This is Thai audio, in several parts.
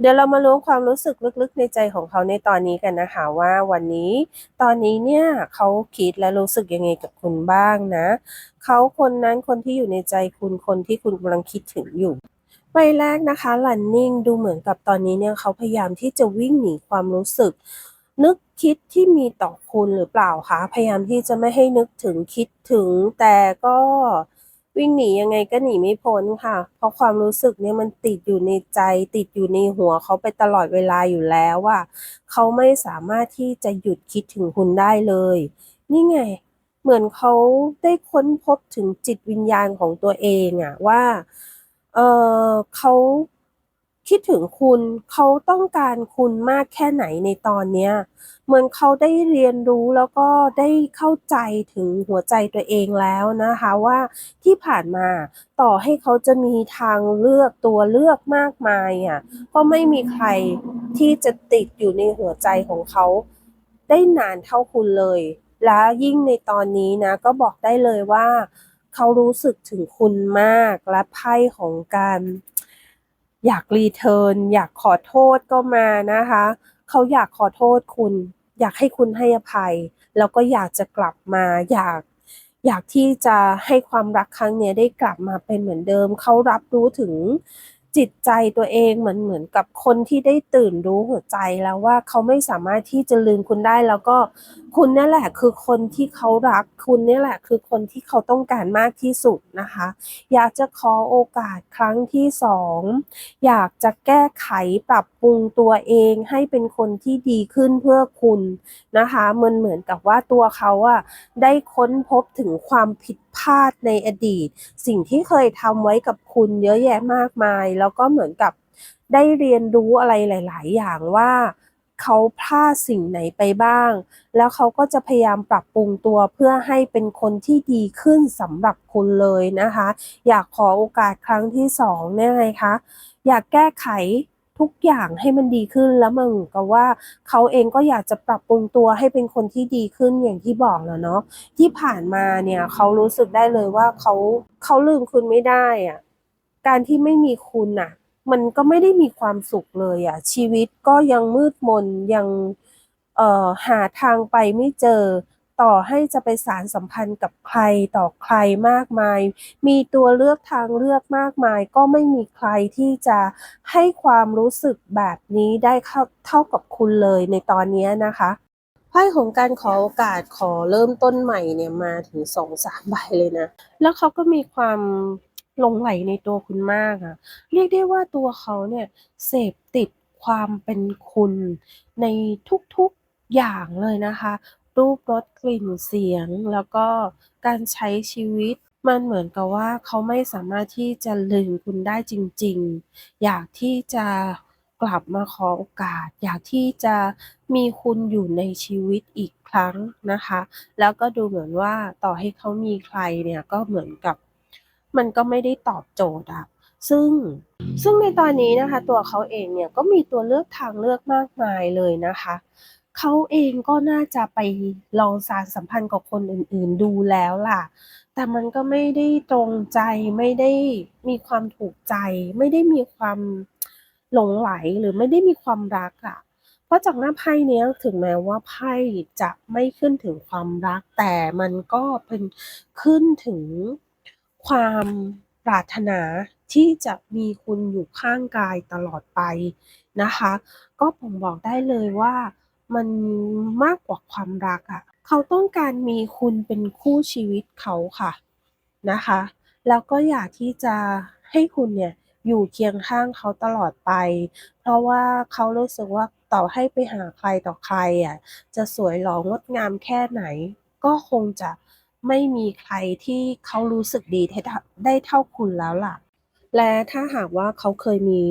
เดี๋ยวเรามารู้ความรู้สึกลึกๆในใจของเขาในตอนนี้กันนะคะว่าวันนี้ตอนนี้เนี่ยเขาคิดและรู้สึกยังไงกับคุณบ้างนะ เขาคนนั้นคนที่อยู่ในใจคุณคนที่คุณกำลังคิดถึงอยู่ใบแรกนะคะลันนิ่งดูเหมือนกับตอนนี้เนี่ยเขาพยายามที่จะวิ่งหนีความรู้สึก นึกคิดที่มีต่อคุณหรือเปล่าคะพยายามที่จะไม่ให้นึกถึงคิดถึงแต่ก็ วิ่งหนียังไงก็หนีไม่พ้นค่ะ เพราะความรู้สึกเนี่ยมันติดอยู่ในใจ ติดอยู่ในหัวเขาไปตลอดเวลาอยู่แล้วว่าเขาไม่สามารถที่จะหยุดคิดถึงคุณได้เลย นี่ไง เหมือนเขาได้ค้นพบถึงจิตวิญญาณของตัวเองอะว่า เออเขา คิดถึงคุณเขาต้องการคุณมากแค่ไหนในตอนเนี้ยเหมือนเขาได้เรียนรู้แล้วก็ได้เข้าใจถึงหัวใจตัวเองแล้วนะคะว่าที่ผ่านมาต่อให้เขาจะมีทางเลือกตัวเลือกมากมายอะก็ไม่มีใครที่จะติดอยู่ในหัวใจของเขาได้นานเท่าคุณเลย และยิ่งในตอนนี้นะก็บอกได้เลยว่าเขารู้สึกถึงคุณมากและไพ่ของการ อยากรีเทิร์นอยากขอโทษก็มานะคะ เขาอยากขอโทษคุณ อยากให้คุณให้อภัย แล้วก็อยากจะกลับมาอยากอยากที่จะให้ความรักครั้งนี้ได้กลับมาเป็นเหมือนเดิม เขารับรู้ถึง จิตใจตัวเองเหมือนเหมือนกับคนที่ได้ตื่นรู้หัวใจแล้วว่าเขาไม่สามารถที่จะลืมคุณได้แล้วก็คุณนี่แหละคือคนที่เขารักคุณนี่แหละคือคนที่เขาต้องการมากที่สุดนะคะ อยากจะขอโอกาสครั้งที่สองอยากจะแก้ไขปรับปรุงตัวเองให้เป็นคนที่ดีขึ้นเพื่อคุณนะคะมันเหมือนกับว่าตัวเขาอะได้ค้นพบถึงความผิดพลาดในอดีต สิ่งที่เคยทำไว้กับคุณเยอะแยะมากมาย แล้วก็เหมือนกับได้เรียนรู้อะไรหลาย ๆ อย่างว่าเขาพลาดสิ่งไหนไปบ้าง แล้วเขาก็จะพยายามปรับปรุงตัวเพื่อให้เป็นคนที่ดีขึ้นสำหรับคุณเลยนะคะ อยากขอโอกาสครั้งที่สองเนี่ยไงคะ อยากแก้ไข ทุกอย่างให้มันดีขึ้นแล้วมันกับว่าเขาเองก็อยากจะปรับปรุงตัวให้เป็นคนที่ดีขึ้นอย่างที่บอกแล้วเนาะที่ผ่านมาเนี่ยเขารู้สึกได้เลยว่าเขาเขาลืมคุณไม่ได้อะการที่ไม่มีคุณน่ะ มันก็ไม่ได้มีความสุขเลยอะชีวิตก็ยังมืดมนยังเอ่อหาทางไปไม่เจอ ต่อให้จะไปสารสัมพันธ์กับใครต่อใครมากมาย มีตัวเลือกทางเลือกมากมาย ก็ไม่มีใครที่จะให้ความรู้สึกแบบนี้ได้เท่ากับคุณเลยในตอนนี้นะคะไพ่ของการขอโอกาสขอเริ่มต้นใหม่เนี่ยมาถึงสองสามใบเลยนะ แล้วเขาก็มีความหลงไหลในตัวคุณมากอะเรียกได้ว่าตัวเขาเนี่ยเสพติดความเป็นคุณในทุกๆอย่างเลยนะคะ รูปรสกลิ่นเสียง แล้วก็การใช้ชีวิต มันเหมือนกับว่าเขาไม่สามารถที่จะลืมคุณได้จริง ๆ อยากที่จะกลับมาขอโอกาส อยากที่จะมีคุณอยู่ในชีวิตอีกครั้งนะคะ แล้วก็ดูเหมือนว่าต่อให้เขามีใครเนี่ยก็เหมือนกับ มันก็ไม่ได้ตอบโจทย์อะซึ่งซึ่งในตอนนี้นะคะ ตัวเขาเองเนี่ยก็มีตัวเลือกทางเลือกมากมายเลยนะคะ เขาเองก็น่าจะไปลองสานสัมพันธ์กับคนอื่นๆดูแล้วล่ะ แต่มันก็ไม่ได้ตรงใจไม่ได้มีความถูกใจ ไม่ได้มีความหลงไหลหรือไม่ได้มีความรักอะเพราะจากหน้าไพ่เนี้ยถึงแม้ว่าไพ่จะไม่ขึ้นถึงความรัก แต่มันก็เป็นขึ้นถึงความปรารถนาที่จะมีคุณอยู่ข้างกายตลอดไปนะคะ ก็ผมบอกได้เลยว่า มันมากกว่าความรักอะเขาต้องการมีคุณเป็นคู่ชีวิตเขาค่ะนะคะ แล้วก็อยากที่จะให้คุณเนี่ยอยู่เคียงข้างเขาตลอดไป เพราะว่าเขารู้สึกว่าต่อให้ไปหาใครต่อใครอะจะสวยหล่องดงามแค่ไหน ก็คงจะไม่มีใครที่เขารู้สึกดีได้เท่าคุณแล้วล่ะ และถ้าหากว่าเขาเคยมี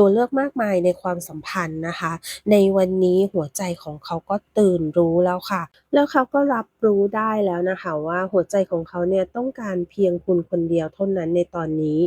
ตัวเลือกมากมายในความสัมพันธ์นะคะ ในวันนี้หัวใจของเขาก็ตื่นรู้แล้วค่ะ แล้วเขาก็รับรู้ได้แล้วนะคะว่าหัวใจของเขาเนี่ยต้องการเพียงคุณคนเดียวเท่านั้นในตอนนี้